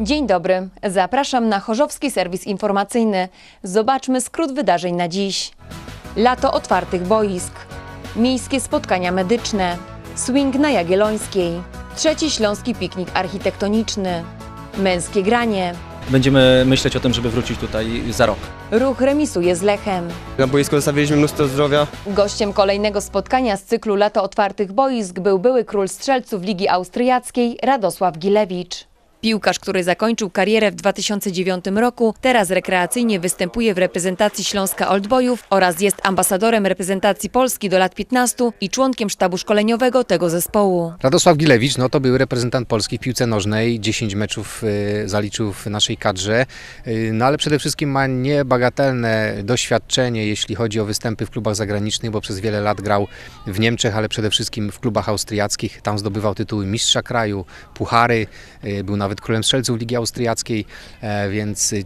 Dzień dobry, zapraszam na Chorzowski Serwis Informacyjny. Zobaczmy skrót wydarzeń na dziś. Lato otwartych boisk, miejskie spotkania medyczne, swing na Jagiellońskiej, trzeci śląski piknik architektoniczny, męskie granie, Będziemy myśleć o tym, żeby wrócić tutaj za rok. ruch remisuje z Lechem. Na boisku zostawiliśmy mnóstwo zdrowia. Gościem kolejnego spotkania z cyklu Lato Otwartych Boisk był były król strzelców Ligi Austriackiej Radosław Gilewicz. Piłkarz, który zakończył karierę w 2009 roku, teraz rekreacyjnie występuje w reprezentacji Śląska Oldboyów oraz jest ambasadorem reprezentacji Polski do lat 15 i członkiem sztabu szkoleniowego tego zespołu. Radosław Gilewicz, no to był reprezentant Polski w piłce nożnej, 10 meczów y, zaliczył w naszej kadrze, y, no ale przede wszystkim ma niebagatelne doświadczenie, jeśli chodzi o występy w klubach zagranicznych, bo przez wiele lat grał w Niemczech, ale przede wszystkim w klubach austriackich, tam zdobywał tytuły mistrza kraju, puchary, y, był nawet królem strzelców Ligi Austriackiej, e, więc y,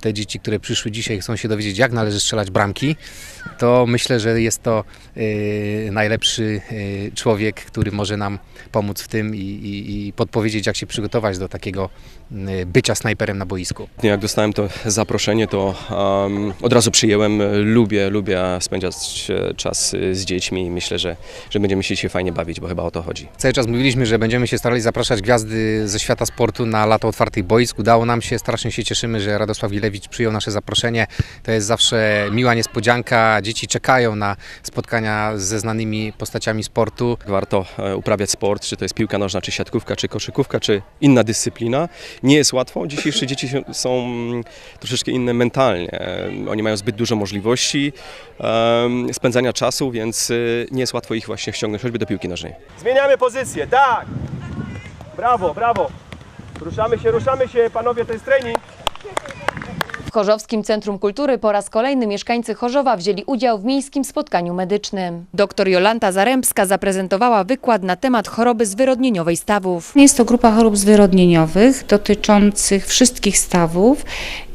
te dzieci, które przyszły dzisiaj, chcą się dowiedzieć, jak należy strzelać bramki, to myślę, że jest to y, najlepszy y, człowiek, który może nam pomóc w tym i, i, i podpowiedzieć, jak się przygotować do takiego y, bycia snajperem na boisku. Jak dostałem to zaproszenie, to um, od razu przyjęłem. Lubię, lubię spędzać e, czas z dziećmi i myślę, że, że będziemy się dzisiaj fajnie bawić, bo chyba o to chodzi. Cały czas mówiliśmy, że będziemy się starali zapraszać gwiazdy ze świata sportu na lato otwartych boisk. Udało nam się, strasznie się cieszymy, że Radosław Gilewicz przyjął nasze zaproszenie. To jest zawsze miła niespodzianka. Dzieci czekają na spotkania ze znanymi postaciami sportu. Warto e, uprawiać sport, czy to jest piłka nożna, czy siatkówka, czy koszykówka, czy inna dyscyplina. Nie jest łatwo. Dzisiejsze dzieci są troszeczkę inne mentalnie. E, Oni mają zbyt dużo możliwości spędzania czasu, więc e, nie jest łatwo ich właśnie ściągnąć choćby do piłki nożnej. Zmieniamy pozycję, tak! Brawo, brawo! Ruszamy się, ruszamy się, panowie, to jest trening. Chorzowskim Centrum Kultury po raz kolejny mieszkańcy Chorzowa wzięli udział w miejskim spotkaniu medycznym. Doktor Jolanta Zarębska zaprezentowała wykład na temat choroby zwyrodnieniowej stawów. Jest to grupa chorób zwyrodnieniowych dotyczących wszystkich stawów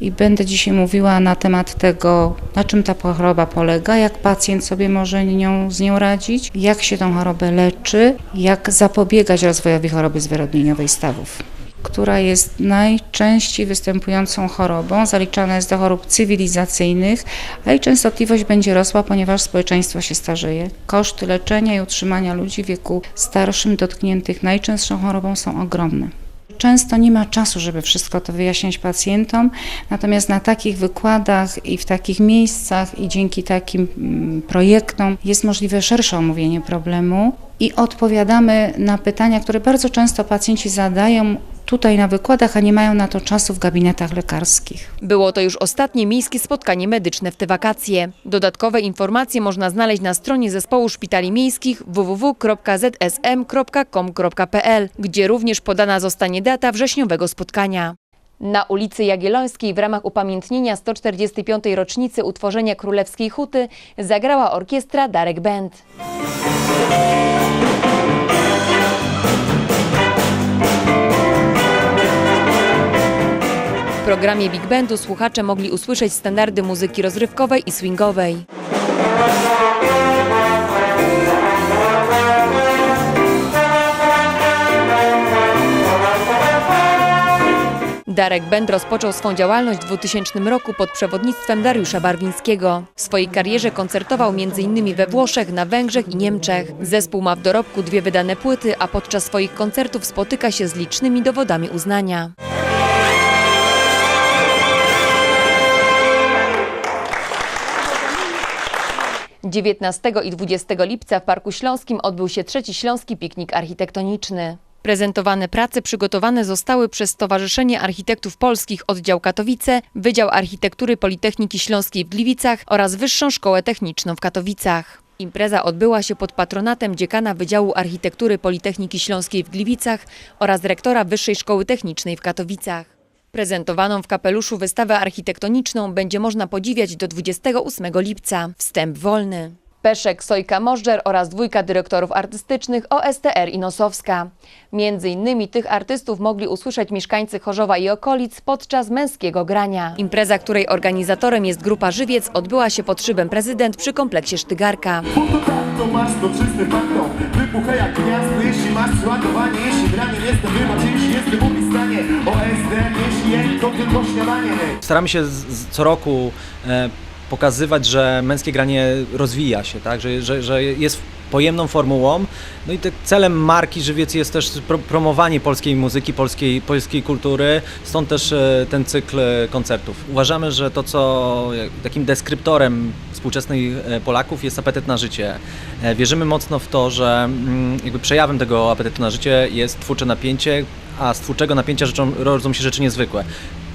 i będę dzisiaj mówiła na temat tego, na czym ta choroba polega, jak pacjent sobie może nią, z nią radzić, jak się tą chorobę leczy, jak zapobiegać rozwojowi choroby zwyrodnieniowej stawów która jest najczęściej występującą chorobą, zaliczana jest do chorób cywilizacyjnych, a jej częstotliwość będzie rosła, ponieważ społeczeństwo się starzeje. Koszty leczenia i utrzymania ludzi w wieku starszym dotkniętych najczęstszą chorobą są ogromne. Często nie ma czasu, żeby wszystko to wyjaśniać pacjentom, natomiast na takich wykładach i w takich miejscach i dzięki takim mm, projektom jest możliwe szersze omówienie problemu i odpowiadamy na pytania, które bardzo często pacjenci zadają tutaj na wykładach, a nie mają na to czasu w gabinetach lekarskich. Było to już ostatnie miejskie spotkanie medyczne w te wakacje. Dodatkowe informacje można znaleźć na stronie Zespołu Szpitali Miejskich www.zsm.com.pl, gdzie również podana zostanie data wrześniowego spotkania. Na ulicy Jagiellońskiej w ramach upamiętnienia 145. rocznicy utworzenia Królewskiej Huty zagrała orkiestra Darek Band. Programie Big Bandu słuchacze mogli usłyszeć standardy muzyki rozrywkowej i swingowej. Darek Bend rozpoczął swą działalność w 2000 roku pod przewodnictwem Dariusza Barwińskiego. W swojej karierze koncertował m.in. we Włoszech, na Węgrzech i Niemczech. Zespół ma w dorobku dwie wydane płyty, a podczas swoich koncertów spotyka się z licznymi dowodami uznania. Dziewiętnastego i 20 lipca w Parku Śląskim odbył się trzeci Śląski Piknik Architektoniczny. Prezentowane prace przygotowane zostały przez Stowarzyszenie Architektów Polskich Oddział Katowice, Wydział Architektury Politechniki Śląskiej w Gliwicach oraz Wyższą Szkołę Techniczną w Katowicach. Impreza odbyła się pod patronatem dziekana Wydziału Architektury Politechniki Śląskiej w Gliwicach oraz rektora Wyższej Szkoły Technicznej w Katowicach. Prezentowaną w kapeluszu wystawę architektoniczną będzie można podziwiać do 28 lipca. Wstęp wolny. Peszek, Sojka Możdżer oraz dwójka dyrektorów artystycznych OSTR i Nosowska. Między innymi tych artystów mogli usłyszeć mieszkańcy Chorzowa i okolic podczas męskiego grania. Impreza, której organizatorem jest grupa Żywiec, odbyła się pod szybem prezydent przy kompleksie Sztygarka. To masz to czyste fakto Wybucha jak gniazdo Jeśli masz ładowanie Jeśli graniem jestem wybacz Jeśli jestem upisanie OSD Jeśli jest to tylko śniadanie Staramy się z, z, co roku e, pokazywać, że męskie granie rozwija się, tak? że, że, że jest pojemną formułą. No i te celem marki Żywiec jest też pro, promowanie polskiej muzyki, polskiej, polskiej kultury, stąd też e, ten cykl e, koncertów. Uważamy, że to, co jak- takim deskryptorem współczesnych e, Polaków jest apetyt na życie. E, Wierzymy mocno w to, że mm, jakby przejawem tego apetytu na życie jest twórcze napięcie, a z twórczego napięcia rodzą się rzeczy niezwykłe.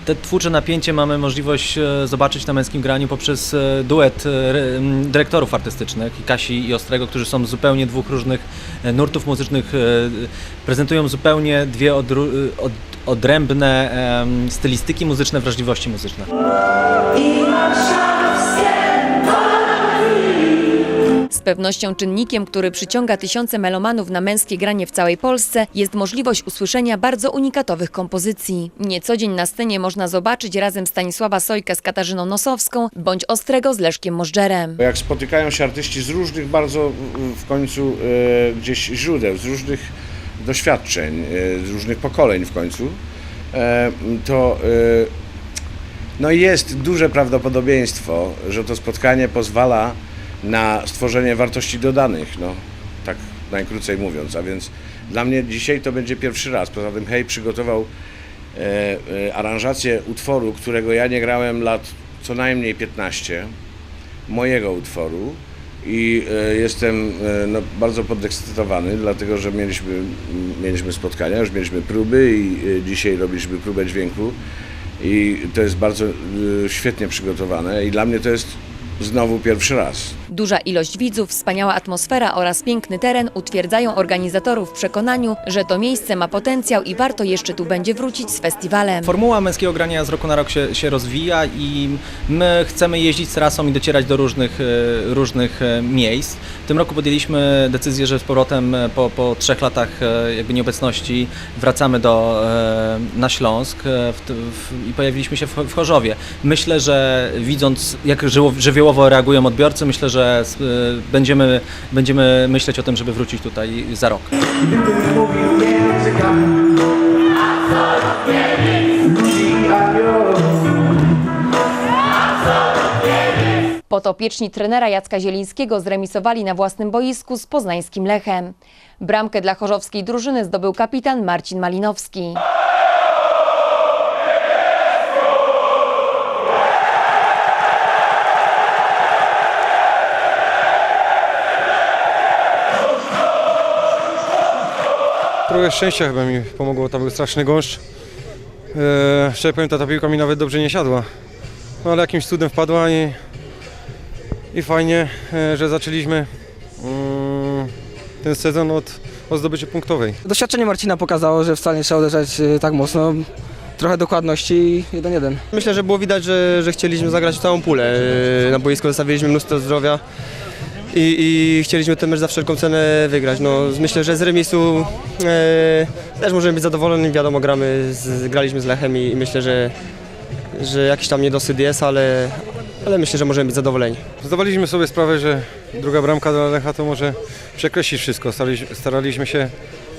Te twórcze napięcie mamy możliwość e, zobaczyć na męskim graniu poprzez e, duet e, dyrektorów artystycznych, Kasi i Ostrego, którzy są zupełnie dwóch różnych nurtów muzycznych, prezentują zupełnie dwie e, od, odrębne stylistyki muzyczne, wrażliwości muzyczne. Pewnością czynnikiem, który przyciąga tysiące melomanów na męskie granie w całej Polsce jest możliwość usłyszenia bardzo unikatowych kompozycji. Nie dzień na scenie można zobaczyć razem Stanisława Sojkę z Katarzyną Nosowską bądź Ostrego z Leszkiem Możdżerem. Jak spotykają się artyści z różnych bardzo mm, w końcu e, gdzieś źródeł, z różnych doświadczeń, e, z różnych pokoleń w końcu, e, to e, no jest duże prawdopodobieństwo, że to spotkanie pozwala na stworzenie wartości dodanych, no tak najkrócej mówiąc, a więc dla mnie dzisiaj to będzie pierwszy raz. Poza tym Hej przygotował e, e, aranżację utworu, którego ja nie grałem lat co najmniej 15 mojego utworu i e, jestem e, no, bardzo podekscytowany, dlatego że mieliśmy, mieliśmy spotkania, już mieliśmy próby i e, dzisiaj robiliśmy próbę dźwięku i to jest bardzo e, świetnie przygotowane i dla mnie to jest znowu pierwszy raz. Duża ilość widzów, wspaniała atmosfera oraz piękny teren utwierdzają organizatorów w przekonaniu, że to miejsce ma potencjał i warto jeszcze tu będzie wrócić z festiwalem. Formuła męskiego grania z roku na rok się, się rozwija i my chcemy jeździć z trasą i docierać do różnych, e, różnych e, miejsc. W tym roku podjęliśmy decyzję, że z powrotem e, po, po trzech latach jakby nieobecności wracamy do, na Śląsk w, w, i pojawiliśmy się w, w Chorzowie. Myślę, że widząc jak żywo- żywiołowo reagują odbiorcy, myślę, że e, będziemy, będziemy myśleć o tym, żeby wrócić tutaj za rok. Potopieczni trenera Jacka Zielińskiego zremisowali na własnym boisku z poznańskim Lechem. Bramkę dla chorzowskiej drużyny zdobył kapitan Marcin Malinowski. Trochę szczęścia chyba mi pomogło, tam był straszny gąszcz. Eee, szczerze powiem, ta, ta piłka mi nawet dobrze nie siadła. No ale jakimś cudem wpadła i, i fajnie, e, że zaczęliśmy mm, ten sezon od, od zdobyczy punktowej. Doświadczenie Marcina pokazało, że wcale nie trzeba uderzać e, tak mocno. Trochę dokładności i 1-1. Myślę, że było widać, że, że chcieliśmy zagrać w całą pulę. Yy, Na boisku zostawiliśmy mnóstwo zdrowia i, i chcieliśmy ten mecz za wszelką cenę wygrać. No, myślę, że z remisu e, też możemy być zadowoleni. Wiadomo, gramy z, graliśmy z Lechem i, i myślę, że, że jakiś tam niedosyt jest, ale, ale myślę, że możemy być zadowoleni. Zdawaliśmy sobie sprawę, że druga bramka dla Lecha to może przekreślić wszystko. Staraliśmy, staraliśmy się e,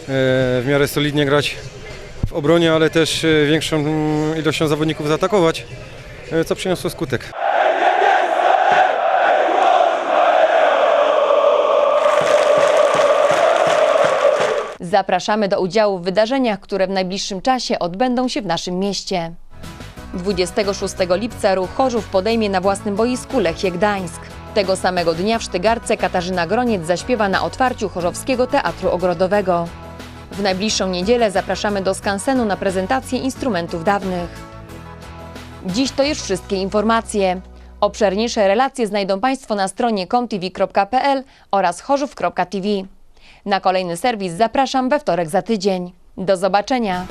w miarę solidnie grać w obronie, ale też e, większą ilością zawodników zaatakować, e, co przyniosło skutek. Zapraszamy do udziału w wydarzeniach, które w najbliższym czasie odbędą się w naszym mieście. 26 lipca ruch Chorzów podejmie na własnym boisku Lechie Gdańsk. Tego samego dnia w Sztygarce Katarzyna Groniec zaśpiewa na otwarciu Chorzowskiego Teatru Ogrodowego. W najbliższą niedzielę zapraszamy do skansenu na prezentację instrumentów dawnych. Dziś to już wszystkie informacje. Obszerniejsze relacje znajdą Państwo na stronie comtv.pl oraz chorzów.tv. Na kolejny serwis zapraszam we wtorek za tydzień. Do zobaczenia!